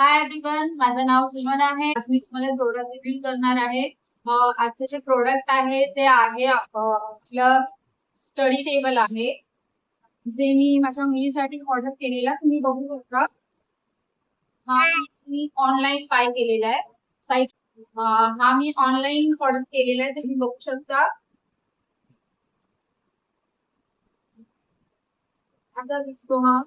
Hi everyone माझं नाव सुमन आहे. आज मी तुम्हाला प्रोडक्ट रिव्ह्यू करणार आहे. आजचे जे प्रोडक्ट आहे ते आहे आपलं स्टडी टेबल आहे. जे मी माझ्या मुलीसाठी ऑर्डर केलेला तुम्ही बघू शकता. हा मी ऑनलाईन पाय केलेला आहे. साईट हा मी ऑनलाईन ऑर्डर केलेला आहे तुम्ही बघू शकता. असा दिसतो हा.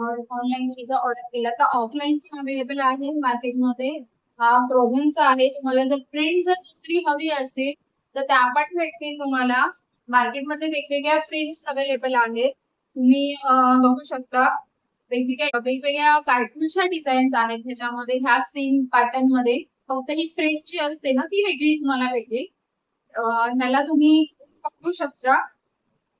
ऑनलाईन तुम्ही ऑर्डर केला तर ऑफलाईन पण अवेलेबल आहे मार्केटमध्ये हा फ्रोझनचा आहे. तुम्हाला जर प्रिंट जर दुसरी हवी असेल तर त्या पण भेटतील तुम्हाला. मार्केटमध्ये वेगवेगळ्या प्रिंट्स अवेलेबल आहेत. तुम्ही बघू शकता. वेगवेगळ्या वेगवेगळ्या कार्टूनच्या डिझाईन्स आहेत त्याच्यामध्ये ह्या सेम पॅटर्नमध्ये फक्त ही प्रिंट जी असते ना ती वेगळी तुम्हाला भेटेल. ह्याला तुम्ही बघू शकता.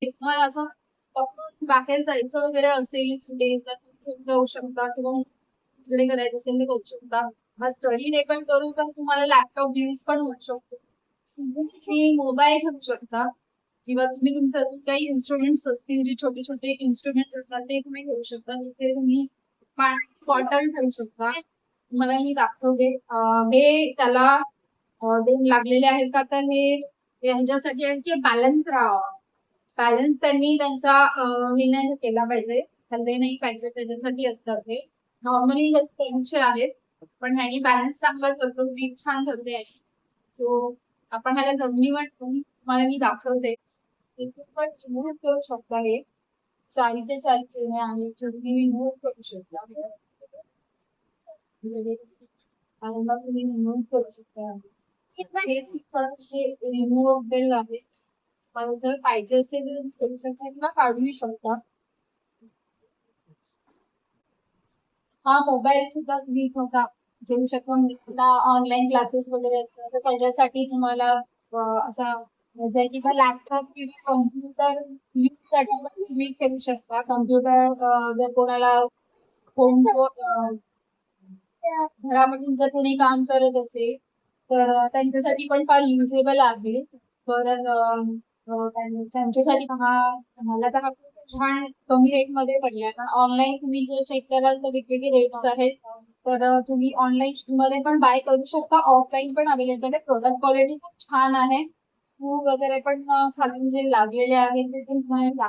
तुम्हाला असं पकडून बाहेर जायचं वगैरे असेल कुठे तर जाऊ शकता किंवा तिकडे करायचं असेल तर करू शकता. हा स्टडी पण करू तर तुम्हाला लॅपटॉप यूज पण होऊ शकतो. तुम्ही मोबाईल ठेवू शकता. किंवा तुम्ही तुमचे अजून काही इन्स्ट्रुमेंट्स असतील जे छोटे छोटे इन्स्ट्रुमेंट्स असतात ते तुम्ही ठेवू शकता. तिथे तुम्ही पाण्याची बॉटल ठेवू शकता. तुम्हाला मी दाखवते. हे त्याला दोन लागलेले आहेत का तर हे हे ह्याच्यासाठी आहे की बॅलन्स राहावा. बॅलन्स त्यांनी त्यांचा नाही केला पाहिजे. हल्ले नाही पाहिजे त्याच्यासाठी असतात हे. नॉर्मली हे स्पॉनचे आहेत पण ह्यानी बॅलन्स चांगला करतो ग्रीप छान ठरते सो आपण ह्याला जमिनीवर ठेवून तुम्हाला मी दाखवते. इथे पण रिमूव्ह करू शकता हे. चारीचे चारी चेहरे आहेत तुम्ही रिमूव्ह करू शकता आणि मग तुम्ही रिमूव्ह करू शकता. हे सुद्धा रिमूव्हेबल आहे मला जर पाहिजे असेल तर करू शकता किंवा काढूही शकता हा मोबाईल सुद्धा तुम्ही कसा घेऊ शकता. म्हणजे ऑनलाईन क्लासेस वगैरे असतात तर त्याच्यासाठी तुम्हाला असा म्हणजे जसं किंवा लॅपटॉप किंवा कम्प्युटर यूजसाठी पण तुम्ही ठेवू शकता. कम्प्युटर जर कोणाला कोण घरामधून जर कोणी काम करत असेल तर त्यांच्यासाठी पण फार युजेबल आहे. परत त्यांच्यासाठी हा मला तर छान कमी रेटमध्ये पडले कारण ऑनलाईन तुम्ही जर चेक कराल तर वेगवेगळे रेट्स आहेत. तर तुम्ही ऑनलाईन मध्ये पण बाय करू शकता. ऑफलाईन पण अवेलेबल आहे. प्रोडक्ट क्वालिटी खूप छान आहे. स्क्रू वगैरे पण खालून जे लागलेले आहेत ते पण तुम्हाला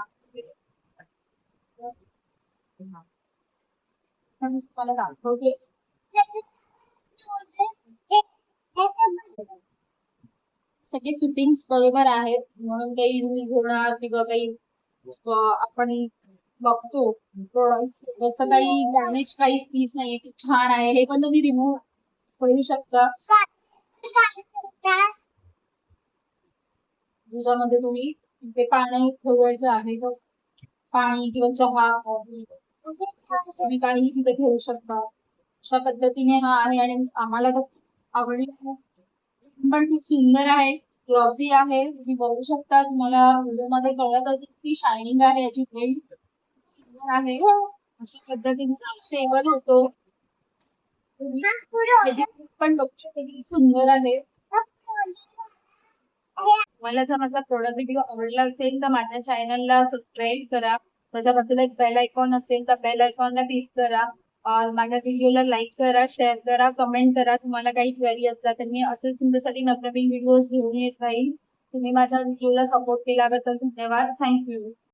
तुम्हाला दाखवते. सगळे फिटिंग्स बरोबर आहेत. म्हणून काही लूज होणार किंवा काही आपण बघतो प्रोडक्ट जसं काही डॅमेज काहीच पीस नाहीये. खूप छान आहे. हे पण तुम्ही रिमूव्ह करू शकता. ज्याच्यामध्ये तुम्ही ते पाणी ठेवायचं आहे तर पाणी किंवा चहा कॉफी तुम्ही काहीही तिथे ठेवू शकता. अशा पद्धतीने हा आहे आणि आम्हाला तर आवडला. पण खूप सुंदर आहे ग्लॉसी आहे. तुम्ही बघू शकता तुम्हाला व्हिडिओमध्ये कळत असेल की शायनिंग आहे याची प्रिंट आहे. हो, अशा पद्धतीने सेवन होतो. पण बघू शकता किती सुंदर आहे. मला जर माझा प्रोडक्ट व्हिडिओ आवडला असेल तर माझ्या चॅनलला सबस्क्राईब करा. माझ्या बाजूला एक बेल आयकॉन असेल तर बेल आयकॉनला क्लिक करा. माझ्या व्हिडिओला लाईक करा शेअर करा कमेंट करा. तुम्हाला काही क्वेरी असला तर मी असेच तुमच्यासाठी नवनवीन व्हिडिओज घेऊन येत राहील तुम्ही माझ्या व्हिडिओला सपोर्ट केल्याबद्दल धन्यवाद. थँक्यू